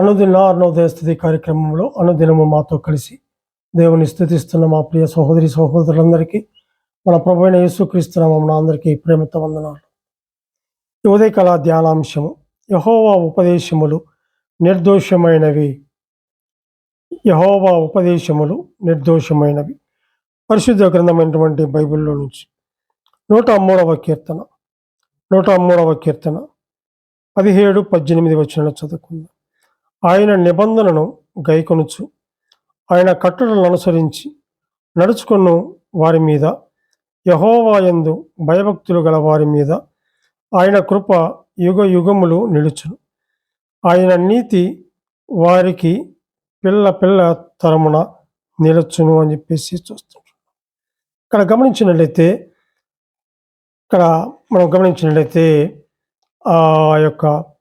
అనుదిన అరుణోదయస్థుతి కార్యక్రమంలో అనుదినము మాతో కలిసి దేవుని స్థుతిస్తున్న మా ప్రియ సహోదరి సహోదరులందరికీ మన ప్రభు యేసుక్రీస్తునామం అందరికీ ప్రేమతో వందనాలు. ఈ ఉదయకాల ధ్యానాంశము యహోవా ఉపదేశములు నిర్దోషమైనవి. యహోవా ఉపదేశములు నిర్దోషమైనవి. పరిశుద్ధ గ్రంథమైనటువంటి బైబిల్లో నుంచి నూట మూడవ కీర్తన నూట మూడవ కీర్తన పదిహేడు పద్దెనిమిది వచ్చిన చదువుకుందాం. ఆయన నిబంధనను గైకొనుచు. ఆయన కట్టడలను అనుసరించి నడుచుకున్న వారి మీద. యహోవాయందు భయభక్తులు గల వారి మీద. ఆయన కృప యుగ యుగములు నిలుచును. ఆయన నీతి వారికి పిల్ల పిల్ల తరమున నిలుచును అని చెప్పేసి చూస్తుంటారు. ఇక్కడ గమనించినట్లయితే ఇక్కడ మనం గమనించినట్లయితే ఆ యొక్క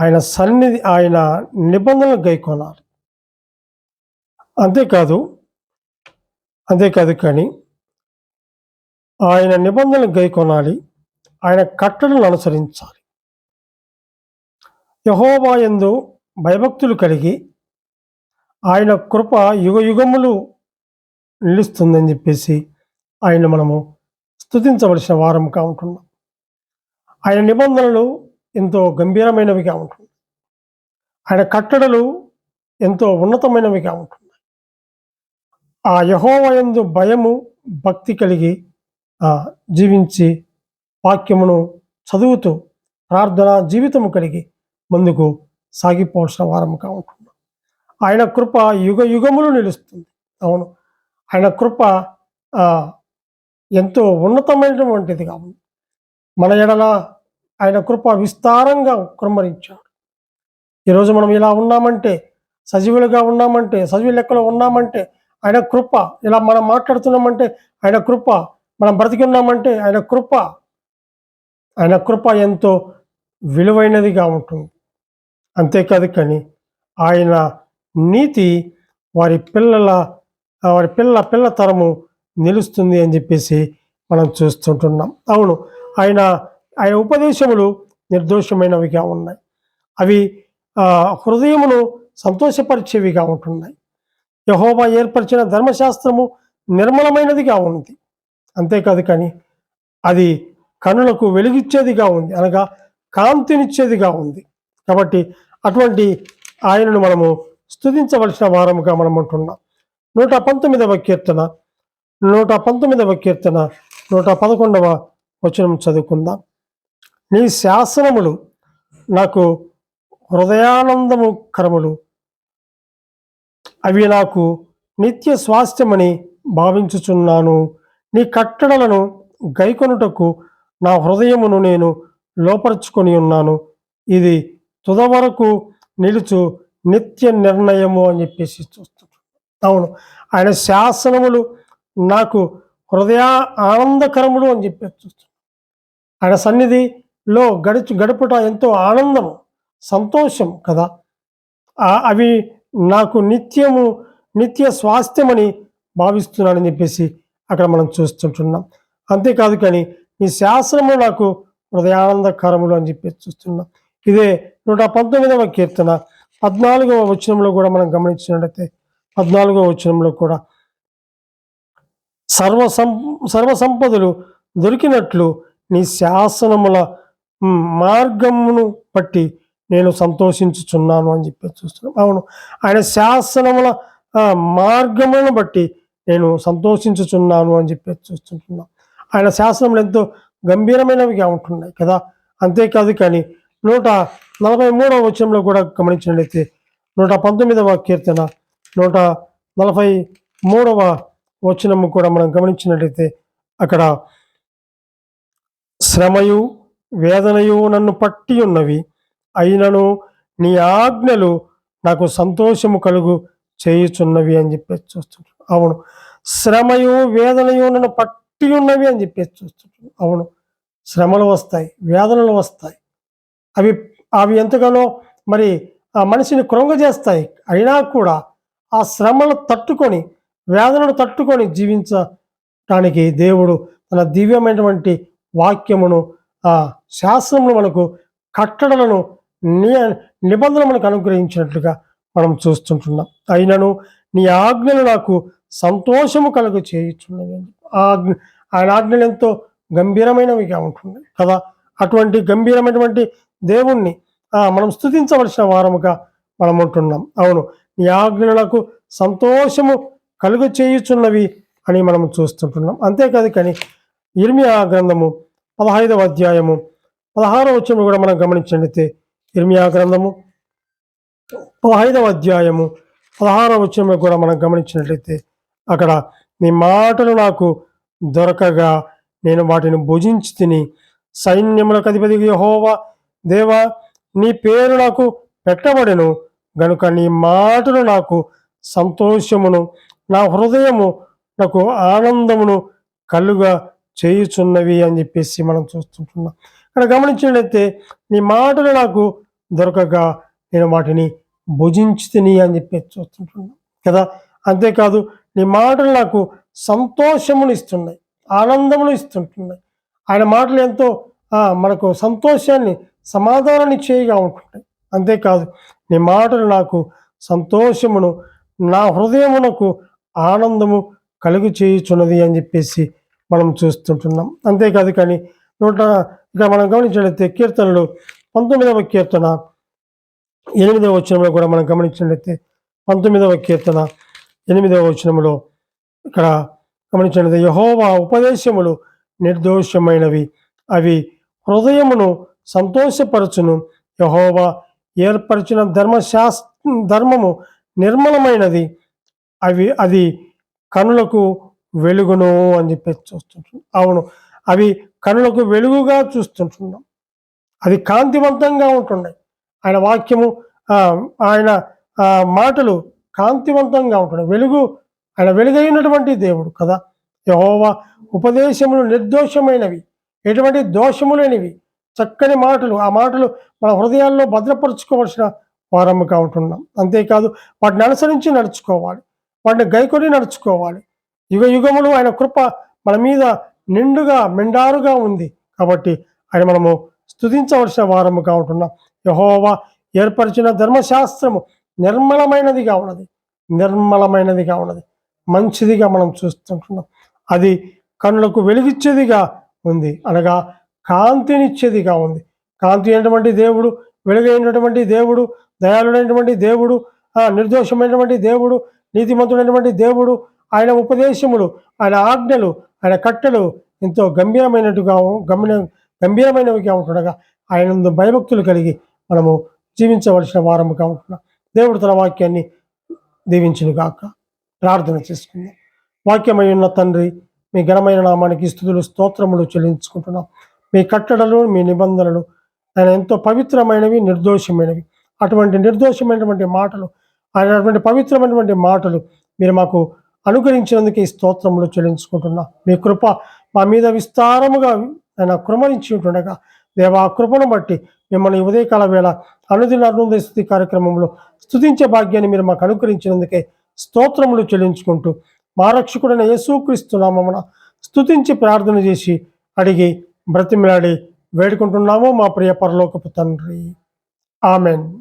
ఆయన సన్నిధి ఆయన నిబంధనలు గైకొనాలి. అంతేకాదు అంతేకాదు కానీ ఆయన నిబంధనలు గైకొనాలి ఆయన కట్టడలను అనుసరించాలి. యహోవా ఎందు భయభక్తులు కలిగి ఆయన కృప యుగ యుగములు నిలుస్తుందని చెప్పేసి ఆయన మనము స్తుతించవలసిన వారం ఉంటున్నాం. ఆయన నిబంధనలు ఎంతో గంభీరమైనవిగా ఉంటుంది. ఆయన కట్టడలు ఎంతో ఉన్నతమైనవిగా ఉంటుంది. ఆ యహోవయందు భయము భక్తి కలిగి జీవించి వాక్యమును చదువుతూ ప్రార్థన జీవితము కలిగి ముందుకు సాగిపోవాల్సిన వారముగా ఉంటున్నాం ఆయన కృప యుగ యుగములు నిలుస్తుంది. అవును. ఆయన కృప ఎంతో ఉన్నతమైనటువంటిదిగా ఉంది. మన ఎడల ఆయన కృప విస్తారంగా కుమ్మరించాడు ఈరోజు మనం ఇలా ఉన్నామంటే సజీవులుగా ఉన్నామంటే సజీవ లెక్కలో ఉన్నామంటే ఆయన కృప ఇలా మనం మాట్లాడుతున్నామంటే ఆయన కృప మనం బ్రతికి ఉన్నామంటే ఆయన కృప ఆయన కృప ఎంతో విలువైనదిగా ఉంటుంది. అంతేకాదు కానీ ఆయన నీతి వారి పిల్లల వారి పిల్ల పిల్ల తరము నిలుస్తుంది అని చెప్పేసి మనం చూస్తుంటున్నాం. అవును ఆయన ఆయన ఉపదేశములు నిర్దోషమైనవిగా ఉన్నాయి. అవి హృదయమును సంతోషపరిచేవిగా ఉంటున్నాయి. యహోబా ఏర్పరిచిన ధర్మశాస్త్రము నిర్మలమైనదిగా ఉంది. అంతేకాదు కానీ అది కనులకు వెలుగిచ్చేదిగా ఉంది. అనగా కాంతినిచ్చేదిగా ఉంది. కాబట్టి అటువంటి ఆయనను మనము స్తుతించవలసిన వారముగా మనం ఉంటున్నాం. నూట పంతొమ్మిదవ కీర్తన నూట పంతొమ్మిదవ కీర్తన నూట పదకొండవ వచనం చదువుకుందాం. నీ శాసనములు నాకు హృదయానందము కరములు. అవి నాకు నిత్య స్వాస్థ్యమని భావించుచున్నాను. నీ కట్టడలను గైకొనుటకు నా హృదయమును నేను లోపరుచుకొని ఉన్నాను. ఇది తుదవరకు నిలుచు నిత్య నిర్ణయము అని చెప్పేసి చూస్తున్నాను అవును ఆయన శాసనములు నాకు హృదయ ఆనందకరములు అని చెప్పేసి చూస్తున్నాను ఆయన సన్నిధి లో గడిచి గడుపుట ఎంతో ఆనందం సంతోషం కదా. అవి నాకు నిత్యము నిత్య స్వాస్థ్యమని భావిస్తున్నానని చెప్పేసి అక్కడ మనం చూస్తుంటున్నాం. అంతేకాదు కానీ నీ శాస్త్రము నాకు హృదయానందకరములు అని చెప్పి చూస్తున్నాం. ఇదే నూట పంతొమ్మిదవ కీర్తన పద్నాలుగవ వచనంలో కూడా మనం గమనించినట్లయితే పద్నాలుగవ వచనంలో కూడా సర్వ సం సర్వ సంపదలు దొరికినట్లు నీ శాసనముల మార్గమును బట్టి నేను సంతోషించుచున్నాను అని చెప్పి చూస్తున్నాం. అవును. ఆయన శాసనముల మార్గమును మార్గములను బట్టి నేను సంతోషించుచున్నాను అని చెప్పి చూస్తుంటున్నాం. ఆయన శాసనములు ఎంతో గంభీరమైనవిగా ఉంటున్నాయి కదా. అంతేకాదు కానీ నూట నలభై మూడవ వచనంలో కూడా గమనించినట్లయితే నూట పంతొమ్మిదవ కీర్తన నూట నలభై మూడవ వచనము కూడా మనం గమనించినట్లయితే అక్కడ శ్రమయు వేదనయు నన్ను పట్టి ఉన్నవి. అయినను నీ ఆజ్ఞలు నాకు సంతోషము కలుగు చేయుచున్నవి అని చెప్పేసి చూస్తుంటాను అవును. శ్రమయు వేదనయు నన్ను పట్టి ఉన్నవి అని చెప్పేసి చూస్తుంటాను అవును. శ్రమలు వస్తాయి వేదనలు వస్తాయి. అవి అవి ఎంతగానో మరి ఆ మనిషిని కృంగజేస్తాయి అయినా కూడా ఆ శ్రమలు తట్టుకొని వేదనను తట్టుకొని జీవించడానికి దేవుడు తన దివ్యమైనటువంటి వాక్యమును ఆ శాస్త్రములు మనకు కట్టడలను ని నిబంధన మనకు అనుగ్రహించినట్లుగా మనం చూస్తుంటున్నాం. అయినను నీ ఆజ్ఞలు నాకు సంతోషము కలుగు చేయుచున్నవి ఆజ్ఞ ఆయన ఆజ్ఞలు ఎంతో గంభీరమైనవిగా ఉంటుంది కదా. అటువంటి గంభీరమైనటువంటి దేవుణ్ణి మనం స్థుతించవలసిన వారముగా మనం ఉంటున్నాం. అవును నీ ఆజ్ఞలు నాకు సంతోషము కలుగు చేయుచున్నవి అని మనం చూస్తుంటున్నాం. అంతేకాదు కానీ ఇర్మియా గ్రంథము పదహైదవ అధ్యాయము. పదహారవ వచ్చము కూడా మనం గమనించినట్లయితే ఇర్మియా గ్రంథము. పదహైదవ అధ్యాయము. పదహారవ వచ్చము కూడా మనం గమనించినట్లయితే అక్కడ నీ మాటలు నాకు దొరకగా నేను వాటిని భుజించి తిని సైన్యములకు అధిపతి యహోవా దేవా నీ పేరు నాకు పెట్టబడెను. గనుక నీ మాటలు నాకు సంతోషమును నా హృదయము నాకు ఆనందమును కలుగా చేయుచున్నవి అని చెప్పేసి మనం చూస్తుంటున్నాం. ఇక్కడ గమనించినట్లయితే నీ మాటలు నాకు దొరకగా నేను వాటిని భుజించి తిని అని చెప్పి చూస్తుంటున్నాం. కదా? అంతేకాదు నీ మాటలు నాకు సంతోషమును ఇస్తున్నాయి ఆనందమును ఇస్తుంటున్నాయి. ఆయన మాటలు ఎంతో మనకు సంతోషాన్ని సమాధానాన్ని చేయగా ఉంటుంటాయి. అంతేకాదు నీ మాటలు నాకు సంతోషమును నా హృదయమునకు ఆనందము కలుగు చేయుచున్నది అని చెప్పేసి మనం చూస్తుంటున్నాం. అంతేకాదు కానీ నూట ఇక మనం గమనించినట్లయితే కీర్తనలు పంతొమ్మిదవ కీర్తన ఎనిమిదవ వచనంలో కూడా మనం గమనించినట్లయితే పంతొమ్మిదవ కీర్తన ఎనిమిదవ వచనంలో ఇక్కడ గమనించినట్లయితే యహోవా ఉపదేశములు నిర్దోషమైనవి. అవి హృదయమును సంతోషపరచును. యహోవా ఏర్పరిచిన ధర్మశాస్ ధర్మము నిర్మలమైనది. అవి అది కనులకు వెలుగును అని చెప్పి చూస్తుంటున్నాం. అవును. అవి కనులకు వెలుగుగా చూస్తుంటున్నాం. అది కాంతివంతంగా ఉంటున్నాయి. ఆయన వాక్యము ఆయన మాటలు కాంతివంతంగా ఉంటున్నాయి. వెలుగు ఆయన వెలుగైనటువంటి దేవుడు కదా. యహోవా ఉపదేశములు నిర్దోషమైనవి. ఎటువంటి దోషము లేనివి. చక్కని మాటలు. ఆ మాటలు మన హృదయాల్లో భద్రపరుచుకోవలసిన వారముగా ఉంటున్నాం. అంతేకాదు వాటిని అనుసరించి నడుచుకోవాలి. వాటిని గైకొని నడుచుకోవాలి. యుగ యుగములు ఆయన కృప మన మీద నిండుగా మెండారుగా ఉంది. కాబట్టి ఆయన మనము స్థుతించవలసిన వారముగా ఉంటున్నాం. యహోవా ఏర్పరిచిన ధర్మశాస్త్రము నిర్మలమైనదిగా ఉన్నది. నిర్మలమైనదిగా ఉన్నది. మంచిదిగా మనం చూస్తుంటున్నాం. అది కనులకు వెలుగిచ్చేదిగా ఉంది. అనగా కాంతినిచ్చేదిగా ఉంది. కాంతి అయినటువంటి దేవుడు వెలుగైనటువంటి దేవుడు దయాళుడైనటువంటి దేవుడు నిర్దోషమైనటువంటి దేవుడు నీతిమంతుడైనటువంటి దేవుడు ఆయన ఉపదేశములు ఆయన ఆజ్ఞలు ఆయన కట్టెలు ఎంతో గంభీరమైనట్టుగా గమ్య గంభీరమైనవిగా ఉంటుండగా ఆయన భయభక్తులు కలిగి మనము జీవించవలసిన వారముగా ఉంటున్నాం. దేవుడు తన వాక్యాన్ని దీవించును గాక ప్రార్థన చేసుకుందాం. వాక్యమై ఉన్న తండ్రి మీ ఘనమైన నామానికి స్థుతులు స్తోత్రములు చెల్లించుకుంటున్నాం. మీ కట్టడలు మీ నిబంధనలు ఆయన ఎంతో పవిత్రమైనవి నిర్దోషమైనవి. అటువంటి నిర్దోషమైనటువంటి మాటలు ఆయన అటువంటి పవిత్రమైనటువంటి మాటలు మీరు మాకు అనుగ్రహించినందుకే ఈ స్తోత్రములు చెల్లించుకుంటున్నా. మీ కృప మా మీద విస్తారముగా ఆయన కృమరించి ఉంటుండగా దేవా ఆ కృపను బట్టి మిమ్మల్ని ఉదయకాల వేళ అనుదిన అరుణోదయ స్థుతి కార్యక్రమంలో స్థుతించే భాగ్యాన్ని మీరు మాకు అనుగ్రహించినందుకే స్తోత్రములు చెల్లించుకుంటూ మా రక్షకుడైన యేసుక్రీస్తు స్థుతించి ప్రార్థన చేసి అడిగి బ్రతిమిలాడి వేడుకుంటున్నాము మా ప్రియ పరలోకపు తండ్రి. ఆమెన్.